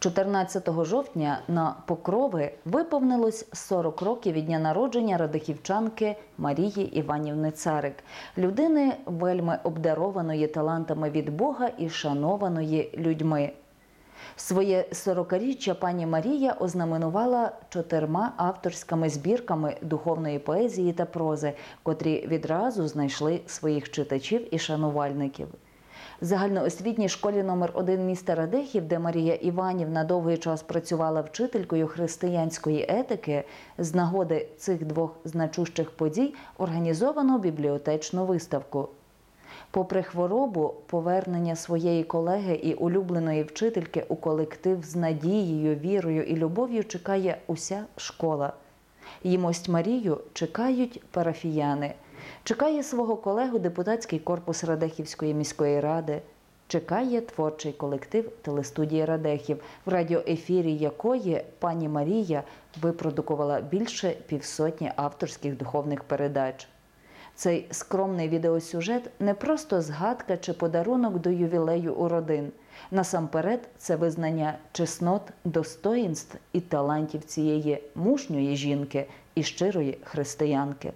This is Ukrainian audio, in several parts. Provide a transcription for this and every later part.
14 жовтня на Покрови виповнилось 40 років від дня народження радихівчанки Марії Іванівни Царик, людини вельми обдарованої талантами від Бога і шанованої людьми. Своє 40-річчя пані Марія ознаменувала чотирма авторськими збірками духовної поезії та прози, котрі відразу знайшли своїх читачів і шанувальників. Загальноосвітній школі номер 1 міста Радехів, де Марія Іванівна довгий час працювала вчителькою християнської етики, з нагоди цих двох значущих подій організовано бібліотечну виставку. Попри хворобу, повернення своєї колеги і улюбленої вчительки у колектив з надією, вірою і любов'ю чекає уся школа. Їмость Марію чекають парафіяни, чекає свого колегу депутатський корпус Радехівської міської ради, чекає творчий колектив телестудії Радехів, в радіоефірі якої пані Марія випродукувала більше півсотні авторських духовних передач. Цей скромний відеосюжет не просто згадка чи подарунок до ювілею у родин. Насамперед, це визнання чеснот, достоїнств і талантів цієї мужньої жінки і щирої християнки.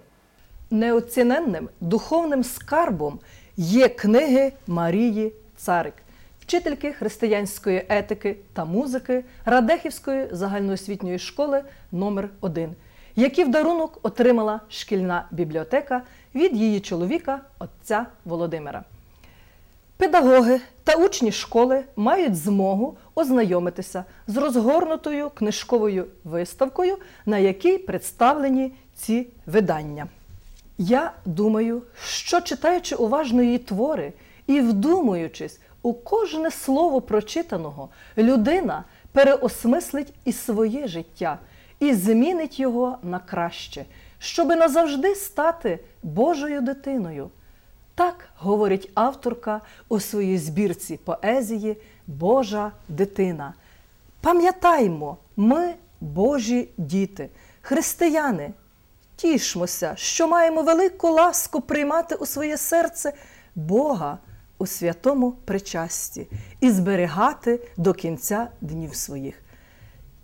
Неоціненним духовним скарбом є книги Марії Царик, вчительки християнської етики та музики Радехівської загальноосвітньої школи номер 1 які в дарунок отримала шкільна бібліотека від її чоловіка, отця Володимира. Педагоги та учні школи мають змогу ознайомитися з розгорнутою книжковою виставкою, на якій представлені ці видання. Я думаю, що читаючи уважно її твори і вдумуючись у кожне слово прочитаного, людина переосмислить і своє життя і змінить його на краще, щоби назавжди стати Божою дитиною. Так говорить авторка у своїй збірці поезії Божа дитина. Пам'ятаймо, ми Божі діти, християни. Тішмося, що маємо велику ласку приймати у своє серце Бога у святому причасті і зберігати до кінця днів своїх.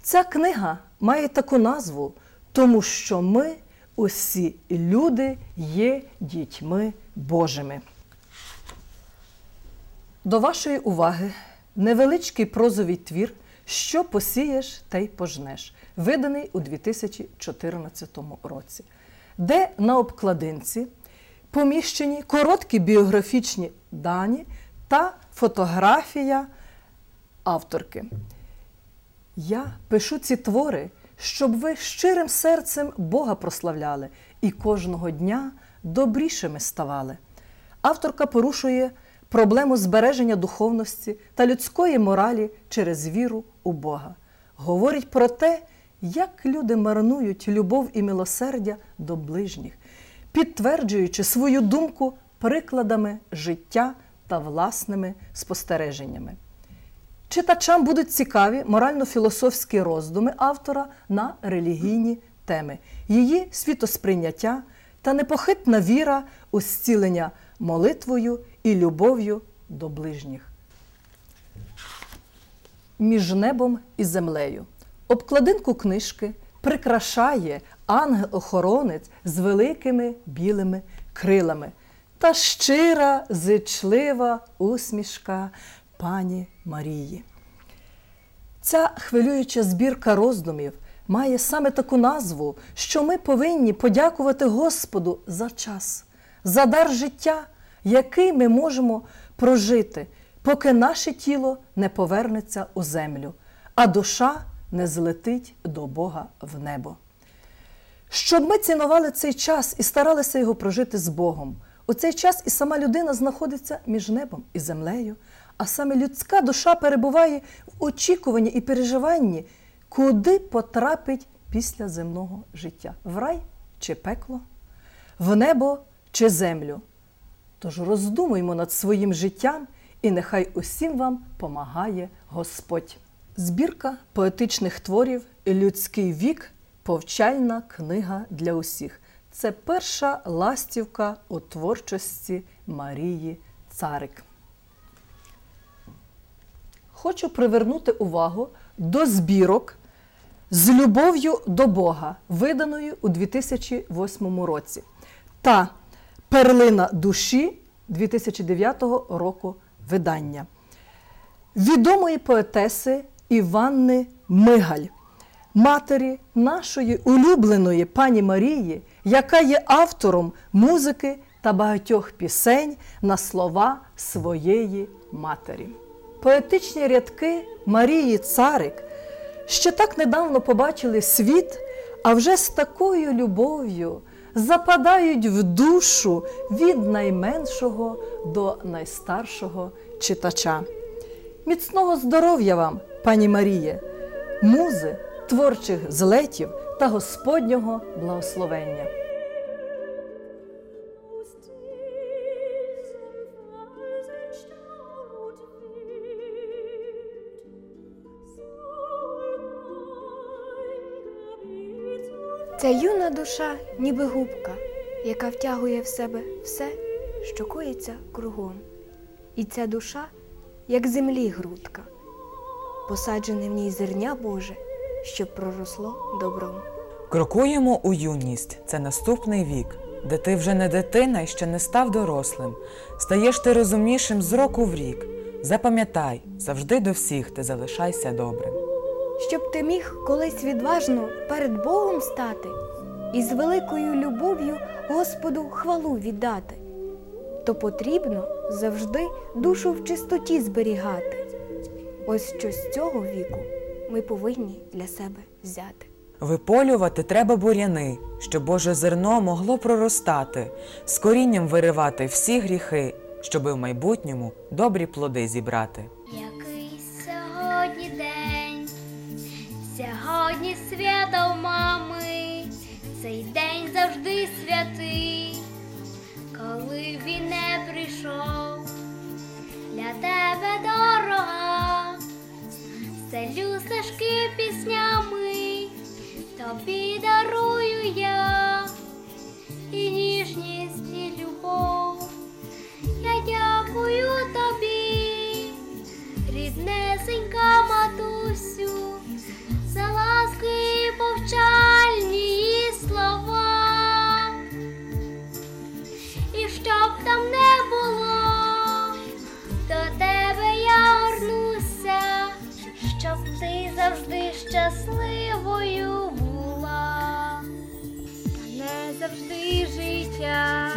Ця книга має таку назву, тому що ми, усі люди, є дітьми Божими. До вашої уваги невеличкий прозовий твір, що посієш, те й пожнеш, виданий у 2014 році, де на обкладинці поміщені короткі біографічні дані та фотографія авторки. Я пишу ці твори, щоб ви щирим серцем Бога прославляли і кожного дня добрішими ставали. Авторка порушує проблему збереження духовності та людської моралі через віру у Бога. Говорить про те, як люди марнують любов і милосердя до ближніх, підтверджуючи свою думку прикладами життя та власними спостереженнями. Читачам будуть цікаві морально-філософські роздуми автора на релігійні теми, її світосприйняття та непохитна віра у зцілення молитвою і любов'ю до ближніх. Між небом і землею. Обкладинку книжки прикрашає ангел-охоронець з великими білими крилами та щира, зичлива усмішка пані Марії. Ця хвилююча збірка роздумів має саме таку назву, що ми повинні подякувати Господу за час, за дар життя, який ми можемо прожити, поки наше тіло не повернеться у землю, а душа не злетить до Бога в небо. Щоб ми цінували цей час і старалися його прожити з Богом. У цей час і сама людина знаходиться між небом і землею, а саме людська душа перебуває в очікуванні і переживанні, куди потрапить після земного життя в рай чи пекло, в небо чи землю. Тож роздумуймо над своїм життям, і нехай усім вам помагає Господь. Збірка поетичних творів Людський вік повчальна книга для усіх. Це перша ластівка у творчості Марії Царик. хочу привернути увагу до збірок з любов'ю до Бога, виданої у 2008 році, та Перлина душі 2009 року видання відомої поетеси Іванни Мигаль, матері нашої улюбленої пані Марії, яка є автором музики та багатьох пісень на слова своєї матері. Поетичні рядки Марії Царик ще так недавно побачили світ, а вже з такою любов'ю западають в душу від найменшого до найстаршого читача. Міцного здоров'я вам, пані Маріє, музи, творчих злетів та Господнього благословення. Ця юна душа, ніби губка, яка втягує в себе все, що коїться кругом. І ця душа, як землі грудка, посаджене в ній зерня Боже, щоб проросло добром. Крокуємо у юність це наступний вік, де ти вже не дитина і ще не став дорослим. Стаєш ти розумнішим з року в рік. Запам'ятай, завжди до всіх ти залишайся добрим. Щоб ти міг колись відважно перед Богом стати і з великою любов'ю Господу хвалу віддати, то потрібно завжди душу в чистоті зберігати. Ось що з цього віку ми повинні для себе взяти. Виполювати треба буряни, щоб Боже зерно могло проростати, з корінням виривати всі гріхи, щоби в майбутньому добрі плоди зібрати. Який сьогодні день, сьогодні свято мами, цей день завжди святий, коли він не прийшов, для тебе дорога, селю стежки піснями, тобі дарую життя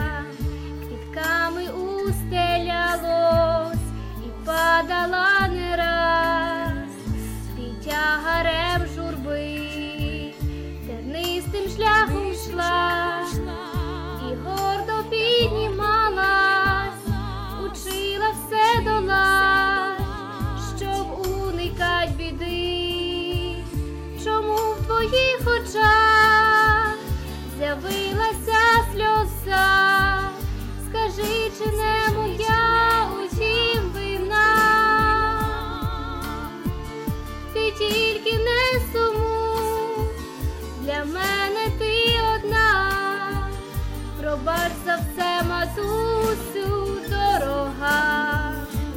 за все, матусю, дорога,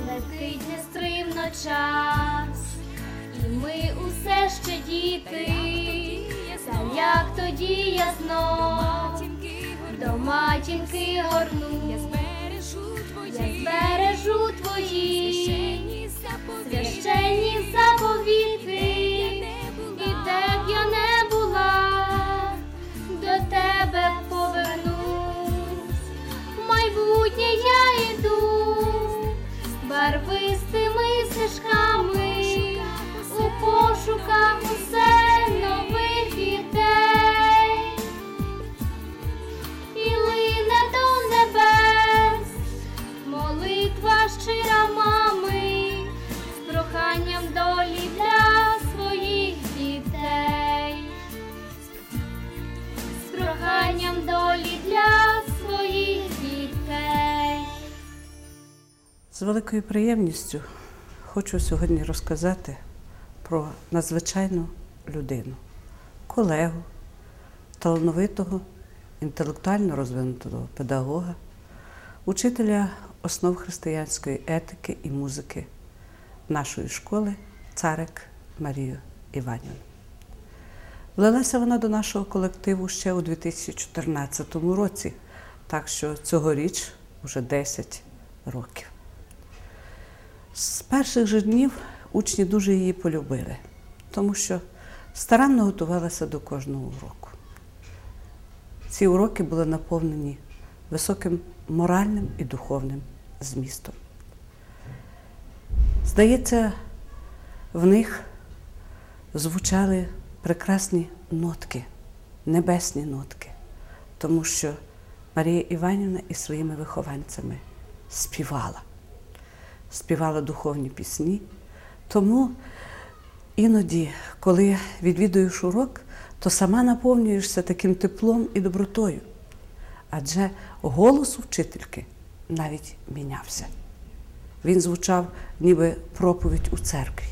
летить нестримно час, і ми усе ще діти, та як тоді я знов до матінки горну, я збережу твої священні заповіти, барвистими стежками З великою приємністю хочу сьогодні розказати про надзвичайну людину, колегу, талановитого, інтелектуально розвинутого педагога, учителя основ християнської етики і музики нашої школи Царик Марію Іванівну. Влилася вона до нашого колективу ще у 2014 році, так що цьогоріч вже 10 років. З перших же днів учні дуже її полюбили, тому що старанно готувалася до кожного уроку. Ці уроки були наповнені високим моральним і духовним змістом. Здається, в них звучали прекрасні нотки, небесні нотки, тому що Марія Іванівна із своїми вихованцями співала, співала духовні пісні. Тому іноді, коли відвідуєш урок, то сама наповнюєшся таким теплом і добротою. Адже голос у вчительки навіть мінявся. Він звучав ніби проповідь у церкві.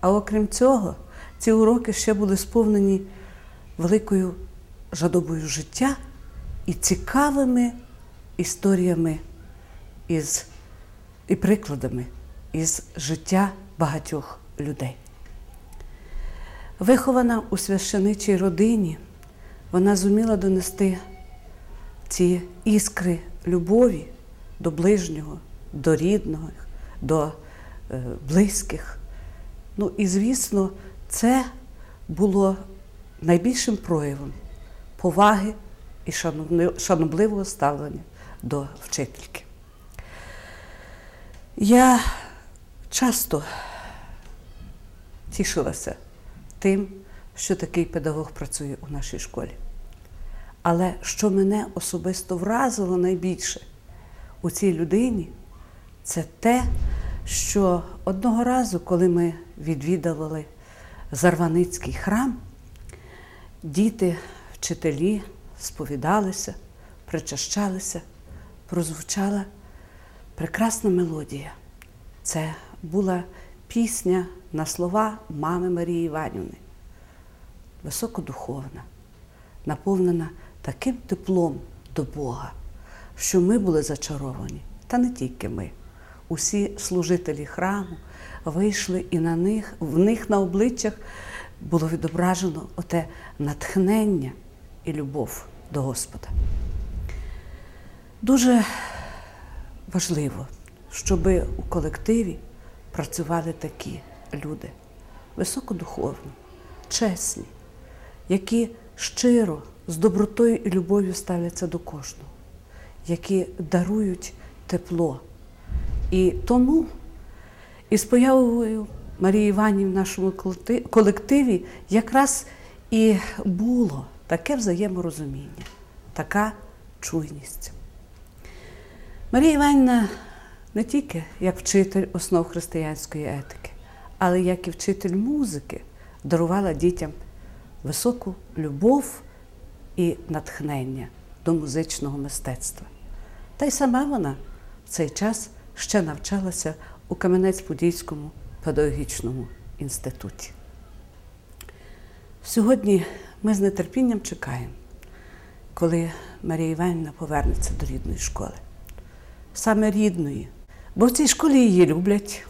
А окрім цього, ці уроки ще були сповнені великою жадобою життя і цікавими історіями із, і прикладами із життя багатьох людей. Вихована у священичій родині, вона зуміла донести ці іскри любові до ближнього, до рідного, до е, близьких. Ну і звісно, це було найбільшим проявом поваги і шанобливого ставлення до вчительки. Я часто тішилася тим, що такий педагог працює у нашій школі. Але що мене особисто вразило найбільше у цій людині, це те, що одного разу, коли ми відвідували Зарваницький храм, діти, вчителі сповідалися, причащалися, прозвучала прекрасна мелодія. Це була пісня на слова мами Марії Іванівни, високодуховна, наповнена таким теплом до Бога, що ми були зачаровані, та не тільки ми. Усі служителі храму вийшли, і на них, в них на обличчях було відображено оте натхнення і любов до Господа. Дуже важливо, щоб у колективі працювали такі люди високодуховні, чесні, які щиро, з добротою і любов'ю ставляться до кожного, які дарують тепло. І тому із появою Марії Іванівни в нашому колективі якраз і було таке взаєморозуміння, така чуйність. Марія Іванівна не тільки як вчитель основ християнської етики, але як і вчитель музики дарувала дітям високу любов і натхнення до музичного мистецтва. Та й сама вона в цей час ще навчалася у Кам'янець-Подільському педагогічному інституті. Сьогодні ми з нетерпінням чекаємо, коли Марія Іванівна повернеться до рідної школи. Саме рідної, бо в цій школі її люблять,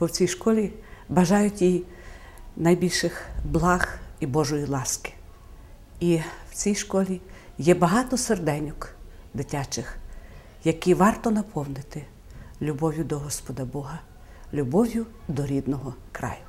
бо в цій школі бажають їй найбільших благ і Божої ласки. І в цій школі є багато серденьок дитячих, які варто наповнити любов'ю до Господа Бога, любов'ю до рідного краю.